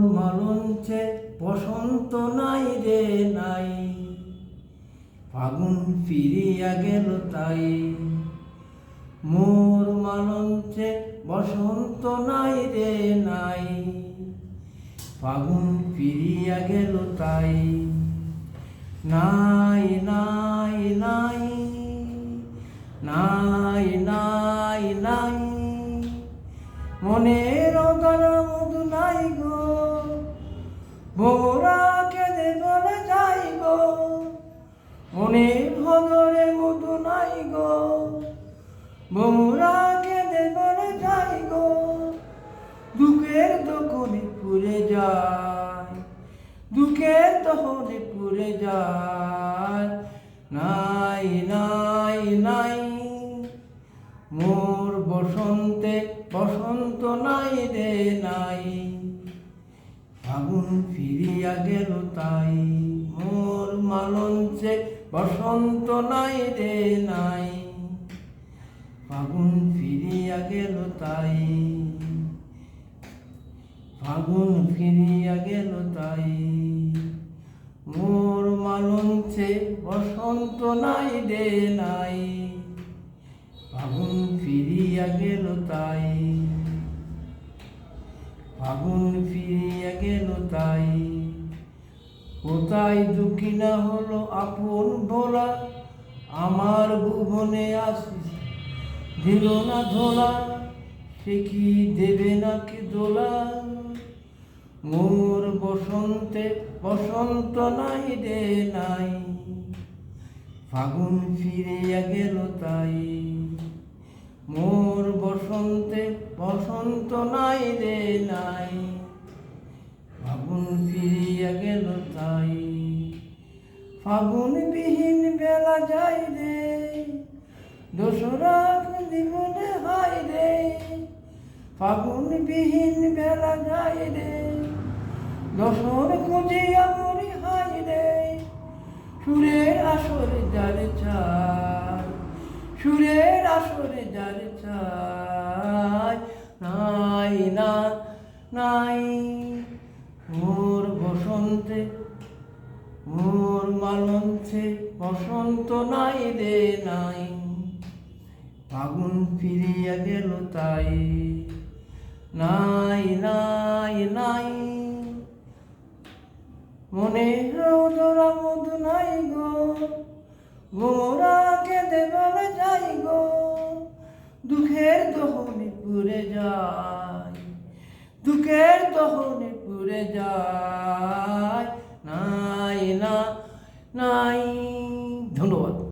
মালঞ্চে বসন্ত নাই রে নাই। ফাগুন ফিরিয়া গেল তাই। মোর মালঞ্চে বসন্ত নাই রে নাই। ফাগুন ফিরিয়া গেল তাই। নাই নাই নাই। নাই নাই নাই। মনের অগানা মধু নাই গো ভোরা কেঁদে বলে যাই গো মনের ভদরে মধু নাই গো। ভোরা কেঁদে বলে যাই গো, দুঃখের দোকনে পুরে যায়, দুঃখের দহনে পুরে যায়। নাই নাই নাই, মোর বসন্তে বসন্ত নাই রে, নাই। ফাগুন ফিরিয়া গেল তাই। মোর মালঞ্চে বসন্ত নাই রে নাই। ফাগুন ফিরিয়া গেল তাই। ফাগুন ফিরিয়া গেল তাই। মোর মালঞ্চে বসন্ত নাই রে নাই। ফাগুন ফিরিয়া গেল তাই। কোথায় দুঃখী না হলো আপন ভোলা। আমার ভুবনে আসিস দিল না ধোলা। সে কি দেবে নাকি দোলা? মোর বসন্তে বসন্ত নাই রে নাই। ফাগুন ফিরিয়া গেল তাই। মোর বসন্তে বসন্ত নাই রে নাই। ফিরিয়া গেল তাই। ফাগুন বিহীন বেলা যাই রে দোসরা জীবনে হাই রে। ফাগুন বিহীন বেলা যাই রে দশর খুঁজিয়া মরি হাই রে। সুরের আসরে যারে চাই সুরের আসরে যারে চাই নাই, না, নাই। মোর বসন্তে, মোর মালঞ্চে বসন্ত নাই রে নাই। ফাগুন ফিরিয়া গেল তাই। নাই নাই নাই। মনে রৌদরা মধু নাই গো গোরা কেঁদে বলে যাই গো। দুঃখের দহনে পুরে যায়, দুঃখের দহনে পুরে যায়